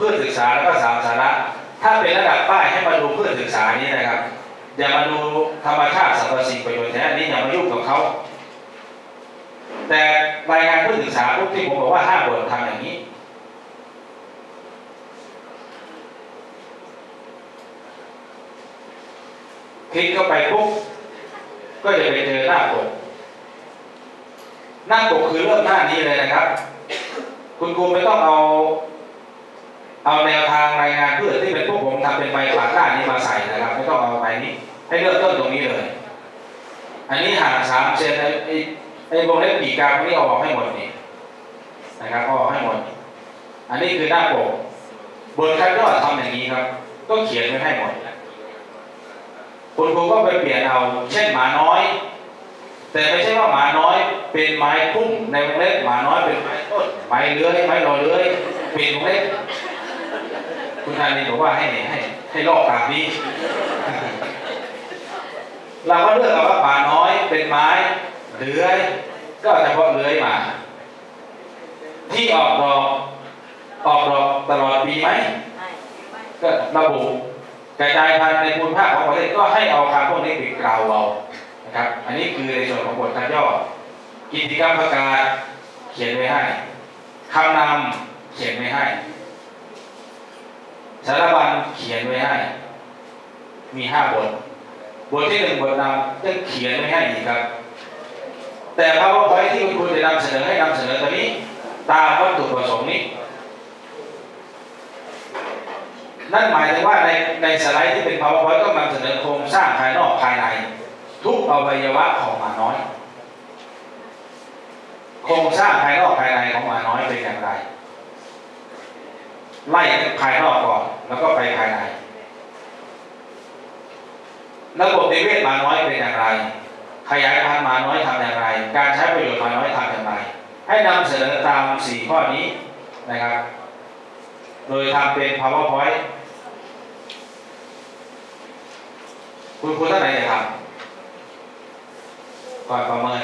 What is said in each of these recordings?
พืชศึกษาแล้วก็สามสาระ ถ้าเป็นระดับป้ายให้มาดูเพืชศึกษานี้นะครับอย่ามาดูธรรมชาติสรรพสิ่งประโยชน์แท้นี้อย่ามายุ่งกับเขา แต่รายงานพืชศึกษาพวกที่ผมบอกว่าห้าบททำอย่างนี้คลิกเข้าไปปุ๊บก็จะไปเจอหน้าปกหน้าปกคือเริ่มหน้านี้เลยนะครับ คุณครูไม่ต้องเอา เอาแนวทางรายงานเพื่อที่เป็นพวกผมทำเป็นใบปากหน้านนี้มาใส่นะครับไม่ต้องเอาใบนี้ ให้เริ่มต้นตรงนี้เลย อันนี้ห่างสามเซนไอ้ไอ้วงเล็บปีกกลางนี่เอาออกให้หมดนี่นะครับเอาออกให้หมด อันนี้คือหน้าปกบทคัดยอดทำอย่างนี้ครับ ก็เขียนไว้ให้หมดคุณครูก็ไปเปลี่ยนเอา เช่นหมาน้อย แต่ไม่ใช่ว่าหมาน้อย เป็นไม้พุ่มในวงเล็บหมาน้อยเป็นไม้ต้นไม้เลื้อยไม้ลอยเลื้อยเป็นวงเล็บ คุณธานีบอกว่าให้ให้ให้ลอกตามนี้ เราก็เลือกเอาว่าหมาน้อยเป็นไม้เลื้อย ก็เฉพาะเลื้อยมา ที่ออกดอกออกดอกตลอดปีไหมก็ระบุกระจายพันธุ์ในภูมิภาคของประเทศก็ให้เอาคำพวกนี้ไปกล่าวเอานะครับ อันนี้คือในส่วนของบทการย่อกิจกรรมประกาศเขียนไว้ให้คำนำเขียนไว้ให้ารบัญเขียนไว้ให้ มีห้าบท บทที่หนึ่งบทนำจะเขียนไว้ให้อีกครับ แต่ powerpoint ที่คุณครูจะนำเสนอให้นำเสนอตัวนี้ ตามวัตถุประสงค์นี้ นั่นหมายถึงว่าในในสไลด์ที่เป็น powerpoint ก็นำเสนอโครงสร้างภายนอกภายใน ทุกอวัยวะของหมาน้อย โครงสร้างภายนอกภายในของหมาน้อยเป็นอย่างไร ไล่ภายนอกก่อนแล้วก็ไปภายในระบบนิเวศมาน้อยเป็นอย่างไร ขยายพันธุ์มาน้อยทำอย่างไร การใช้ประโยชน์มาน้อยทำอย่างไร ให้นำเสนอตามสี่ข้อนี้นะครับ โดยทำเป็น powerpoint คุณครูท่านไหนจะทำก่อนประเมิน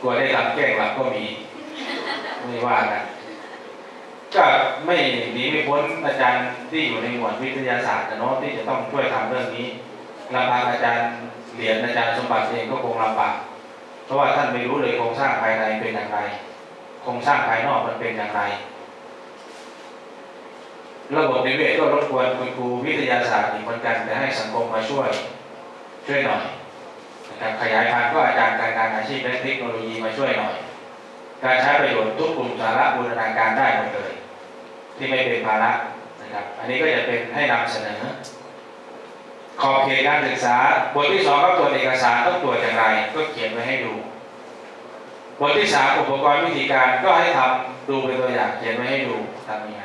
กลัวได้ทำแกล้งหลับก็มี ไม่ว่ากันก็ไม่หนีไม่พ้นอาจารย์ที่อยู่ในหมวดวิทยาศาสตร์นะเนาะที่จะต้องช่วยทำเรื่องนี้ลำพังอาจารย์เหรียญอาจารย์สมบัติเองก็คงลำบากเพราะว่าท่านไม่รู้เลยโครงสร้างภายในเป็นอย่างไรโครงสร้างภายนอกมันเป็นอย่างไร ระบบนิเวศก็รบกวนคุณครูวิทยาศาสตร์อีกเหมือนกันแต่ให้สังคมมาช่วย ช่วยหน่อย นะขยายพันธุ์ก็อาจารย์การการอาชีพและเทคโนโลยีมาช่วยหน่อย การใช้ประโยชน์ทุกกลุ่มสาระบูรณาการได้หมดเลย ที่ไม่เป็นภาระนะครับ อันนี้ก็จะเป็นให้นำเสนอ ขอบเขตการศึกษา บทที่สองก็ตรวจเอกสารต้องตรวจอย่างไร ก็เขียนไว้ให้ดู บทที่สามอุปกรณ์วิธีการก็ให้ทำดูเป็นตัวอย่างเขียนไว้ให้ดูทำยังไง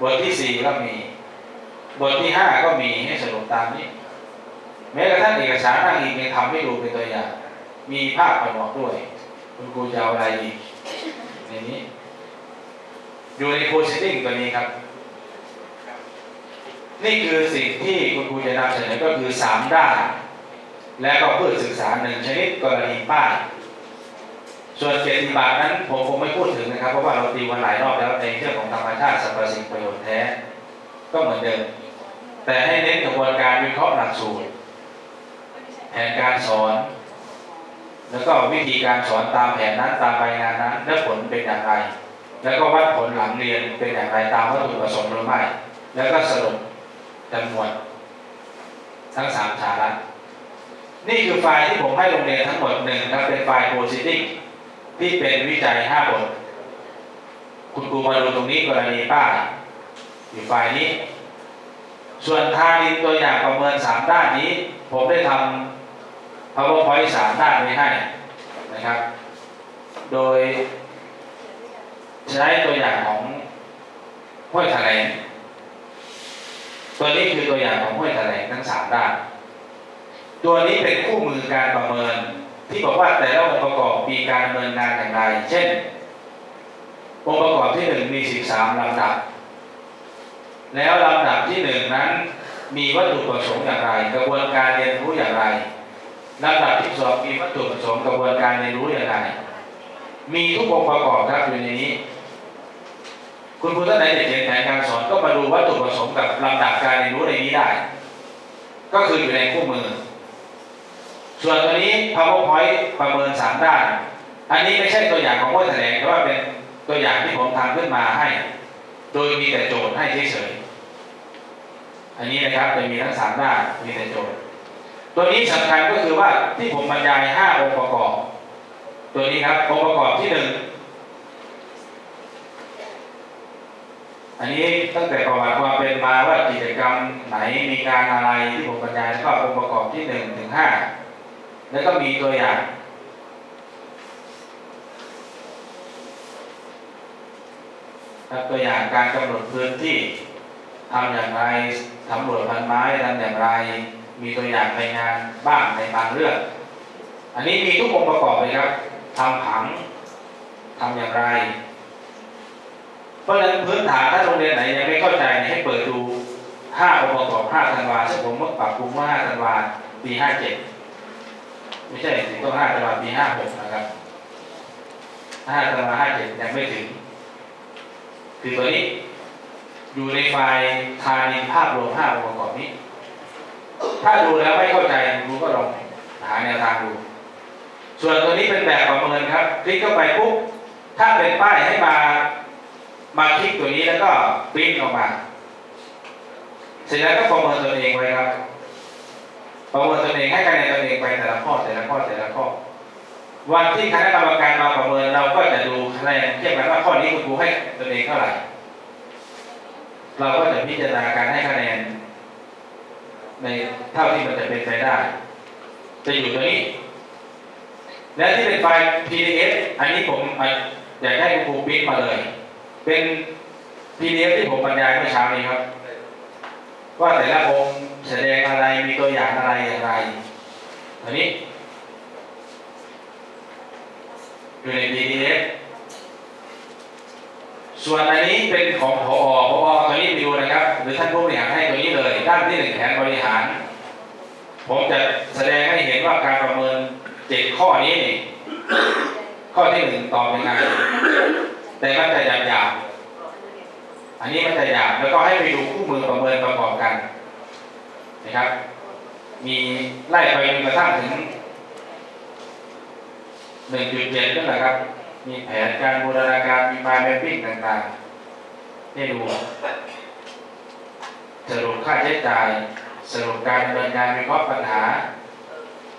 บทที่สี่ก็มี บทที่ห้าก็มีให้สรุปตามนี้ แม้กระทั่งเอกสารอ้างอิงยังทำให้ดูเป็นตัวอย่าง มีภาพประกอบด้วย คุณครูจะเอาอะไรอีกในนี้ อยู่ในโพสิติ้งตัวนี้ครับ นี่คือสิ่งที่คุณครูจะนำเสนอก็คือสามด้าน และก็เพื่อศึกษาหนึ่งชนิดกรณีป้ายส่วนเกียรติบัตรนั้นผมคงไม่พูดถึงนะครับ เพราะว่าเราตีวันหลายรอบแล้วในเรื่องของธรรมชาติสรรพสิ่งประโยชน์แท้ ก็เหมือนเดิม แต่ให้เน้นกระบวนการวิเคราะห์หลักสูตร แผนการสอน แล้วก็วิธีการสอนตามแผนนั้นตามรายงานนั้นและผลเป็นอย่างไร แล้วก็วัดผลหลังเรียนเป็นอย่างไรตามวัตถุประสงค์หรือไม่ แล้วก็สรุปจำนวนทั้งสามสาระนี่คือไฟล์ที่ผมให้โรงเรียนทั้งหมดหนึ่งครับเป็นไฟล์โพสิติ้งที่เป็นวิจัยห้าบท คุณครูมาดูตรงนี้กรณีป้าอยู่ไฟล์นี้ ส่วนทางดินตัวอย่างประเมินสามด้านนี้ ผมได้ทำ powerpoint สามด้านไว้ให้นะครับ โดยใช้ตัวอย่างของห้วยแถลงตัวนี้คือตัวอย่างของห้วยแถลงทั้งสามด้าน ตัวนี้เป็นคู่มือการประเมินที่บอกว่าแต่ละองค์ประกอบมีการดำเนินงานอย่างไร เช่น องค์ประกอบที่หนึ่งมีสิบสามลำดับ แล้วลำดับที่หนึ่งนั้นมีวัตถุประสงค์อย่างไร กระบวนการเรียนรู้อย่างไร ลำดับที่สองมีวัตถุประสงค์กระบวนการเรียนรู้อย่างไร มีทุกองค์ประกอบครับอยู่ในนี้ คุณครูท่านไหนจะเขียนแผนการสอนก็มาดูวัตถุประสงค์กับลำดับการเรียนรู้ในนี้ได้ ก็คืออยู่ในคู่มือ ส่วนตัวนี้ powerpoint ประเมินสามด้าน อันนี้ไม่ใช่ตัวอย่างของว่าแถลงแต่ว่าเป็นตัวอย่างที่ผมทำขึ้นมาให้ โดยมีแต่โจทย์ให้เฉยๆอันนี้นะครับจะมีทั้งสามด้านมีแต่โจทย์ ตัวนี้สำคัญก็คือว่าที่ผมบรรยายห้าองค์ประกอบ ตัวนี้ครับองค์ประกอบที่หนึ่งอันนี้ตั้งแต่ประวัติความเป็นมาว่ากิจกรรมไหนมีการอะไรที่ผมบรรยายก็องค์ประกอบที่หนึ่งถึงห้าแล้วก็มีตัวอย่างครับตัวอย่างการกำหนดพื้นที่ทำอย่างไรสำรวจพันไม้ทำอย่างไร มีตัวอย่างในงานบ้างในบางเรื่อง อันนี้มีทุกองค์ประกอบเลยครับทำผังทำอย่างไร เพราะฉะนั้นพื้นฐานถ้าโรงเรียนไหนยังไม่เข้าใจให้เปิดดู5องค์ประกอบ5ธันวาซึ่งผมเมื่อปรับปรุงเมื่อ5ธันวาปี57ไม่ใช่ถึงต้อง5ธันวาปี56นะครับ5ธันวา57ยังไม่ถึง คือตัวนี้อยู่ในไฟล์ทานินภาพรวม5องค์ประกอบนี้ ถ้าดูแล้วไม่เข้าใจดูก็ลองหาแนวทางดู ส่วนตัวนี้เป็นแบบประเมินครับ คลิกเข้าไปปุ๊บถ้าเป็นป้ายให้มามาคลิกตัวนี้แล้วก็ปริ้นออกมา เสร็จแล้วก็ประเมินตัวเองไว้ครับประเมินตัวเองให้คะแนนตัวเองไปแต่ละข้อแต่ละข้อแต่ละข้อ วันที่คณะกรรมการมาประเมินเราก็จะดูคะแนนเทียบกันว่าข้อนี้คุณครูให้ตัวเองเท่าไหร่ เราก็จะพิจารณาการให้คะแนน ในเท่าที่มันจะเป็นไปได้ จะอยู่ตรงนี้ และที่เป็นไฟล์ PDF อันนี้ผมอยากให้คุณครูปริ้นมาเลย เป็น PDF ที่ผมบรรยายเมื่อเช้านี้ครับ ว่าแต่ละองค์แสดงอะไรมีตัวอย่างอะไรอย่างไรอันนี้อยู่ใน PDF ส่วนอันนี้เป็นของพอพอตัวนี้ไปดูนะครับ หรือท่านผู้บริหารให้ตัวนี้เลย ด้านที่หนึ่งแผนบริหาร ผมจะแสดงให้เห็นว่าการประเมินเจ็ดข้อนี้ ข้อที่หนึ่งตอบยังไงแต่มันจะหยาบหยาบอันนี้มันจะหยาบแล้วก็ให้ไปดูคู่มือประเมินประกอบกันนะครับ มีไล่ไปจนกระทั่งถึงหนึ่งจุดเจ็ดนั่นแหละครับ มีแผนการบูรณาการมีไฟแมปปิ้งต่างๆให้ดูสรุปค่าใช้จ่าย สรุปการดำเนินการวิเคราะห์ปัญหา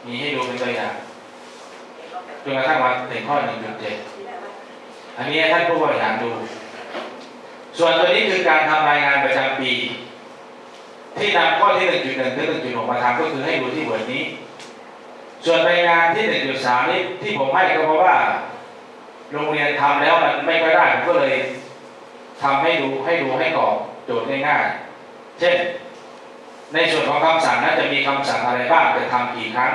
มีให้ดูเป็นตัวอย่างจนกระทั่งมาถึงข้อ 1.7 อันนี้ท่านผู้บริหารดู ส่วนตัวนี้คือการทำรายงานประจำปี ที่นำข้อที่ 1.1 ถึง 1.6 มาทำก็คือให้ดูที่บทนี้ ส่วนรายงานที่ 1.3 นี้ที่ผมให้ก็เพราะว่า โรงเรียนทำแล้วมันไม่ค่อยได้ผมก็เลยทำให้ดูให้ดูให้กรอกโจทย์ง่ายๆเช่น ในส่วนของคำสั่งนั้นจะมีคำสั่งอะไรบ้างจะทำกี่ครั้ง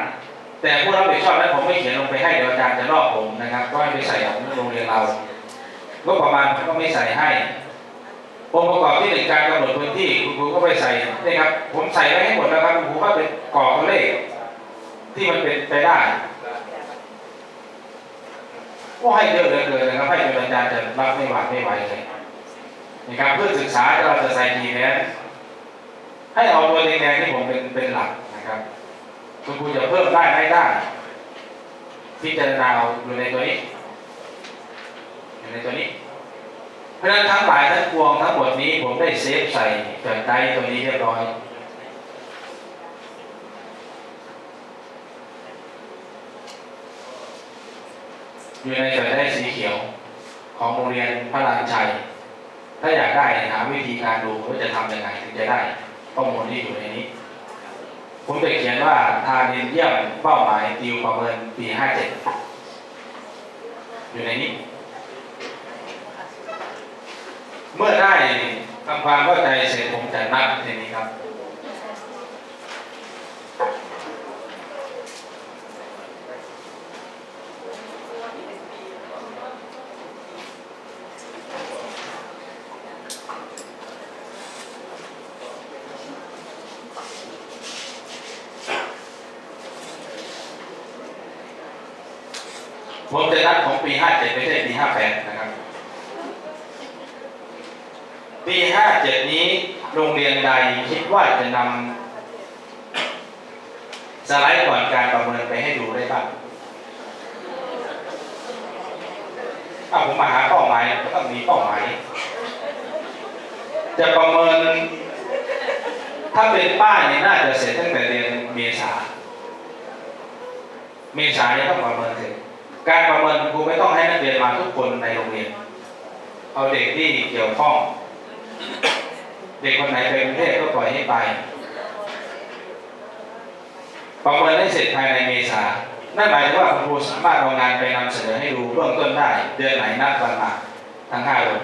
แต่ผู้รับผิดชอบนั้นผมไม่เขียนลงไปให้เดี๋ยวอาจารย์จะลอกผมนะครับ ก็ให้ไปใส่ของโรงเรียนเราก็ประมาณผมก็ไม่ใส่ให้องค์ประกอบที่หนึ่งการกำหนดพื้นที่คุณครูก็ไปใส่นี่ครับ ผมใส่ไว้ให้หมดแล้วครับคุณครูก็เป็นกรอกตัวเลขที่มันเป็นไปได้ ก็ให้เยอะเลือเกินะครับให้จนอาจารย์จะรับไม่ไหวไม่ไหวเลยนะครับเพื่อศึกษาเราจะใส่ทีแม้ให้เอาตัวแดงๆที่ผมเป็นเป็นหลักนะครับคุณครูจะเพิ่มได้ไม่ได้พิจารณาเอาอยู่ในตัวนี้อยู่ในตัวนี้ เพราะฉะนั้นทั้งหลายทั้งปวงทั้งหมดนี้ผมได้เซฟใส่จดใจตัวนี้เรียบร้อย ยู่ในจดได้สีเขียวของโรงเรียนพระรามชัย ถ้าอยากได้หาวิธีการดูว่าจะทำยังไงถึงจะได้ข้อมูลที่อยู่ในนี้ ผมจะเขียนว่าทานินเยี่ยมเป้าหมายติวประเมินปี 57 อยู่ในนี้ เมื่อได้ทำความเข้าใจเสร็จผมจะนับทีนี้ครับ 57ไม่ใช่ปี58นะครับปี57นี้โรงเรียนใดคิดว่าจะนำสไลด์ก่อนการประเมินไปให้ดูได้บ้างถ้าผมมาหาเป้าหมายก็ต้องมีเป้าหมายจะประเมิน ถ้าเป็นป้ายเนี่ยน่าจะเสร็จตั้งแต่เดือนเมษา เมษาเนี่ยต้องประเมินเสร็จ การประเมินครูไม่ต้องให้นักเรียนมาทุกคนในโรงเรียน เอาเด็กที่เกี่ยวข้อง เด็กคนไหนไปกรุงเทพก็ปล่อยให้ไป ประเมินให้เสร็จภายในเมษานั่นหมายถึงว่าคุณครูสามารถเอางานไปนำเสนอให้ดูเบื้องต้นได้ เดือนไหนนัดวันมาทั้งห้าวัน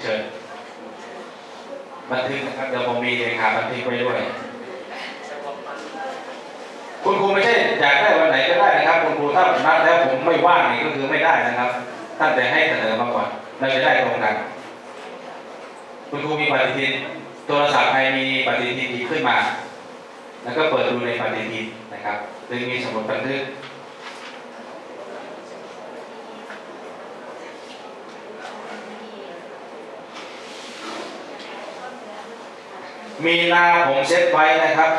เชิญบันทึกนะครับเดี๋ยวผมมีเลขาบันทึกไว้ด้วย คุณครูไม่ใช่อยากได้วันไหนก็ได้นะครับ คุณครูถ้านัดแล้วผมไม่ว่างนี่ก็คือไม่ได้นะครับตั้งแต่ให้เสนอมาก่อนเราจะได้ตรงกัน คุณครูมีปฏิทินโทรศัพท์ใครมีปฏิทินดีขึ้นมา แล้วก็เปิดดูในปฏิทินนะครับหรือมีสมุดบันทึกมีนาผมเซ็ตไว้นะครับ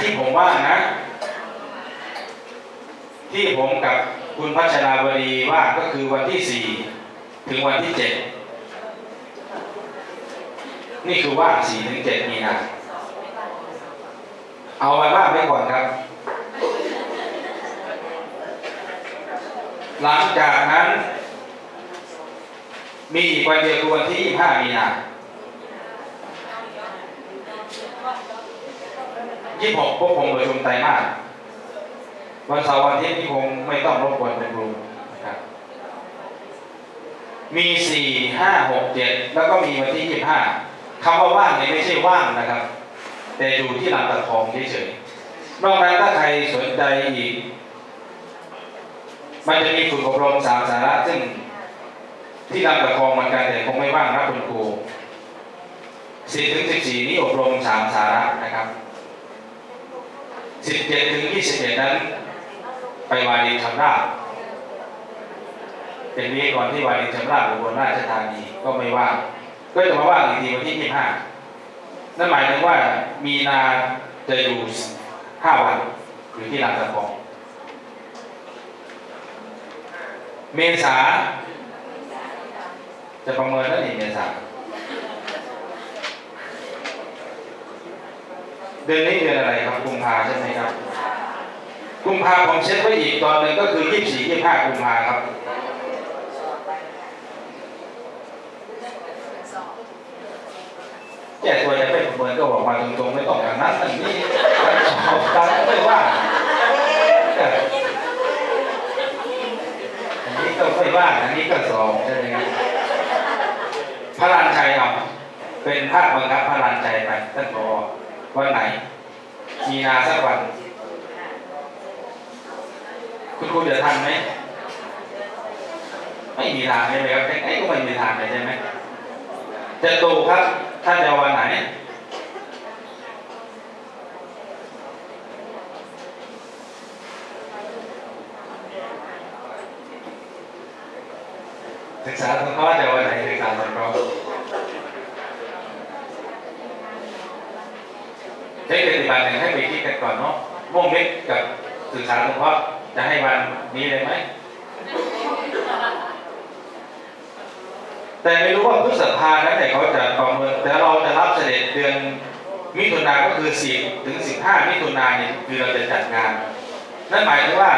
ที่ผมว่านะ ที่ผมกับคุณพัชราบดีว่าก็คือวันที่สี่ถึงวันที่เจ็ดนี่คือว่างสี่ถึงเจ็ดมีนาเอาไว้ว่างไว้ก่อนครับ หลังจากนั้น มีอีกวันเดียวคือวันที่ยี่ห้ามีนายี่หกพวกผมประชุมไตรมาส วันเสาร์วันอาทิตย์นี่คงไม่ต้องรบกวนเป็นครูนะครับมีสี่ห้าหกเจ็ดแล้วก็มีวันที่ยี่ห้าคำว่าว่างเนี่ยไม่ใช่ว่างนะครับ แต่อยู่ที่ลำตะคองเฉยๆนอกนั้นถ้าใครสนใจอีกมันจะมีฝึกอบรมสามสาระซึ่งที่ลำตะคองเหมือนกันแต่คงไม่ว่างรับคุณครูสี่ถึงสิบสี่นี้อบรมสามสาระนะครับสิบเจ็ดถึงยี่สิบเอ็ดนั้น ไปวารีชำราบเป็นวิทยากรที่วารีชำราบอุบลราชธานีก็ไม่ว่างก็จะมาว่างอีกทีวันที่ยี่ห้านั่นหมายถึงว่ามีนาจะอยู่ห้าวันอยู่ที่ลำตะคองเมษา จะประเมินแล้วนี่เมษาเดือนนี้เดือนอะไรครับกุมภาใช่ไหมครับ กุมภาผมเช็คไว้อีกตอนหนึ่งก็คือยี่สี่ยี่ห้ากุมภาครับแก้ตัวจะเป็นประเมินก็บอกมาตรงๆไม่ต้องอย่างนั้นอันนี้สอบการไม่ว่าอันนี้ก็ไม่ว่าอันนี้ก็สอบใช่ไหมครับพระรานชัยเอาเป็นภาคบังคับพระรานชัยไปท่านพอวันไหน มีนาสักวัน คุณครูจะทันไหมไม่มีทางใช่ไหมครับยังไงก็ไม่มีทางเลยใช่ไหมจะตูครับท่านจะวันไหนศึกษาสงคราะห์จะวันไหนศึกษาสงคราะห์ใช้ปฏิบัติหนึ่งให้ไปคิดกันก่อนเนาะม่วงเม็ดกับศึกษาสงเคราะห์ จะให้วันนี้เลยไหม แต่ไม่รู้ว่าพฤษภานั้นเนี่เขาจะประเมินแต่เราจะรับเสด็จเดือนมิถุนาก็คือ10ถึง15มิถุนาเนี่ยคือเราจะจัดงาน นั่นหมายถึงว่า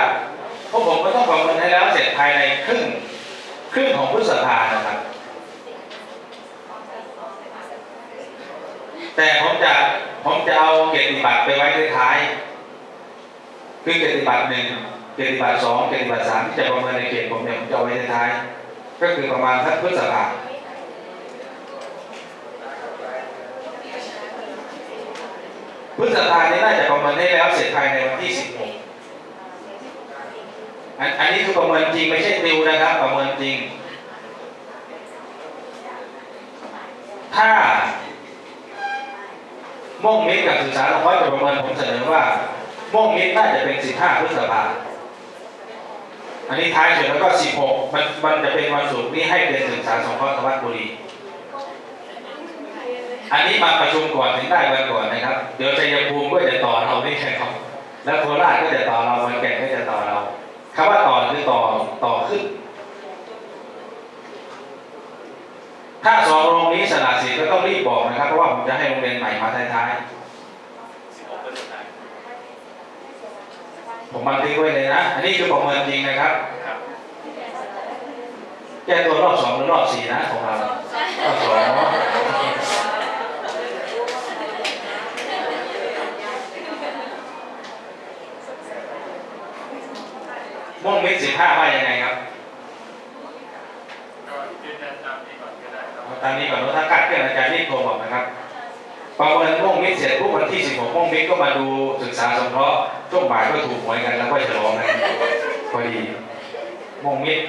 พวกผมก็ต้องประเมินให้แล้วเสร็จภายในครึ่งครึ่งของพฤษภานะครับ แต่ผมจะผมจะเอาเกียรติบัตรไปไว้ท้ายคือเกียรติบัตรหนึ่ง เกียรติบัตรสองเกียรติบัตรสามที่จะประเมินในเกียรติผมเนี่ยผมจะเอาไว้ท้ายก็คือประมาณสักพฤษภาพฤษภาเนี้น่าจะประเมินได้แล้วเสร็จภายในวันที่16อันอันนี้คือประเมินจริงไม่ใช่ติวนะครับ ประเมินจริง ถ้าม่วงมิตรกับศึกษาเราค่อยจะประเมินผมเสนอว่าม่วงมิตรน่าจะเป็น15พฤษภา อันนี้ท้ายสุดแล้วก็16มันมันจะเป็นวันศุกร์นี่ให้เป็นศึกษาสงเคราะห์วัฒน์บุรี อันนี้มาประชุมก่อนถึงได้วันก่อนนะครับ เดี๋ยวชัยภูมิก็จะต่อเรานี่ครับ แล้วโคราชก็จะต่อเราวันแก่นก็จะต่อเราคำว่าต่อคือต่อต่อขึ้น ถ้าสองโรงนี้สละสิทธิ์ก็ต้องรีบบอกนะครับ เพราะว่าผมจะให้โรงเรียนใหม่มาท้ายๆ ผมบันทึกไว้เลยนะ อันนี้คือประเมินจริงนะครับแก้ตัวรอบสองหรือรอบสี่นะของเรารอบสองม่วงมิตรสิบห้าว่ายังไงครับตามนี้ก่อนถ้ากัดเครื่องอาจารย์รีบโทรบอกนะครับประเมินม่วงมิตรเสร็จปุ๊บวันที่16ม่วงมิตรก็มาดูศึกษาสงเคราะห์ ช่วงบ่ายก็ถูกหวยกันแล้วก็ฉลองกันพอดีมงมิตร